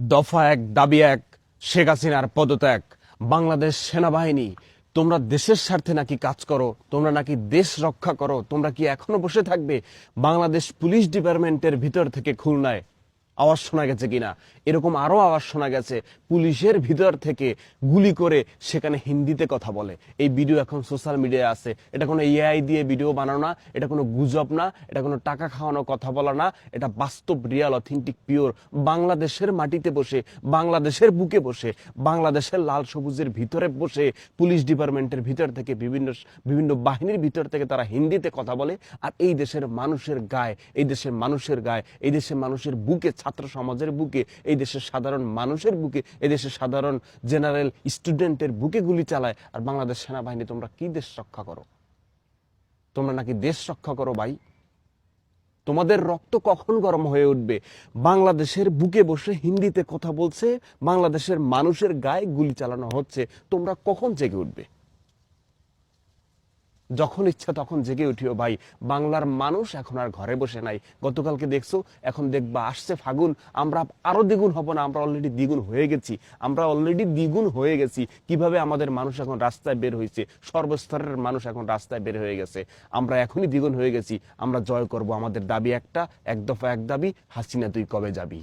দফা এক, দাবি এক, শেখ হাসিনার পদত্যাগ। বাংলাদেশ সেনাবাহিনী, তোমরা দেশের স্বার্থে নাকি কাজ করো? তোমরা নাকি দেশ রক্ষা করো? তোমরা কি এখনও বসে থাকবে? বাংলাদেশ পুলিশ ডিপার্টমেন্টের ভিতর থেকে খুলনায় আওয়াজ শোনা গেছে কিনা? এরকম আরও আওয়াজ শোনা গেছে। পুলিশের ভিতর থেকে গুলি করে সেখানে হিন্দিতে কথা বলে। এই ভিডিও এখন সোশ্যাল মিডিয়ায় আছে। এটা কোনো এআই দিয়ে ভিডিও বানানো না, এটা কোনো গুজব না, এটা কোনো টাকা খাওয়ানো, কথা বলা না, এটা বাস্তব রিয়াল অথেন্টিক পিওর বাংলাদেশের মাটিতে বসে, বাংলাদেশের বুকে বসে, বাংলাদেশের লাল সবুজের ভিতরে বসে পুলিশ ডিপার্টমেন্টের ভিতর থেকে বিভিন্ন বিভিন্ন বাহিনীর ভিতর থেকে তারা হিন্দিতে কথা বলে। আর এই দেশের মানুষের গায়ে, এই দেশের মানুষের গায়ে, এই দেশের মানুষের বুকে ছাত্র সমাজের বুকে, এই দেশের সাধারণ মানুষের বুকে, এই দেশের সাধারণ জেনারেল স্টুডেন্টের বুকে গুলি চালায়। আর বাংলাদেশ সেনাবাহিনী, তোমরা কি দেশ রক্ষা করো? তোমরা নাকি দেশ রক্ষা করো ভাই? তোমাদের রক্ত কখন গরম হয়ে উঠবে? বাংলাদেশের বুকে বসে হিন্দিতে কথা বলছে, বাংলাদেশের মানুষের গায়ে গুলি চালানো হচ্ছে, তোমরা কখন জেগে উঠবে? যখন ইচ্ছা তখন জেগে উঠিও ভাই। বাংলার মানুষ এখন আর ঘরে বসে নাই। গতকালকে দেখছ, এখন দেখবা আসছে ফাগুন। আমরা আরও দ্বিগুণ হব না, আমরা অলরেডি দ্বিগুণ হয়ে গেছি। আমরা অলরেডি দ্বিগুণ হয়ে গেছি। কীভাবে আমাদের মানুষ এখন রাস্তায় বের হয়েছে সর্বস্তরের মানুষ এখন রাস্তায় বের হয়ে গেছে। আমরা এখনই দ্বিগুণ হয়ে গেছি। আমরা জয় করব। আমাদের দাবি একটা, এক দফা এক দাবি, হাসিনা তুই কবে যাবি?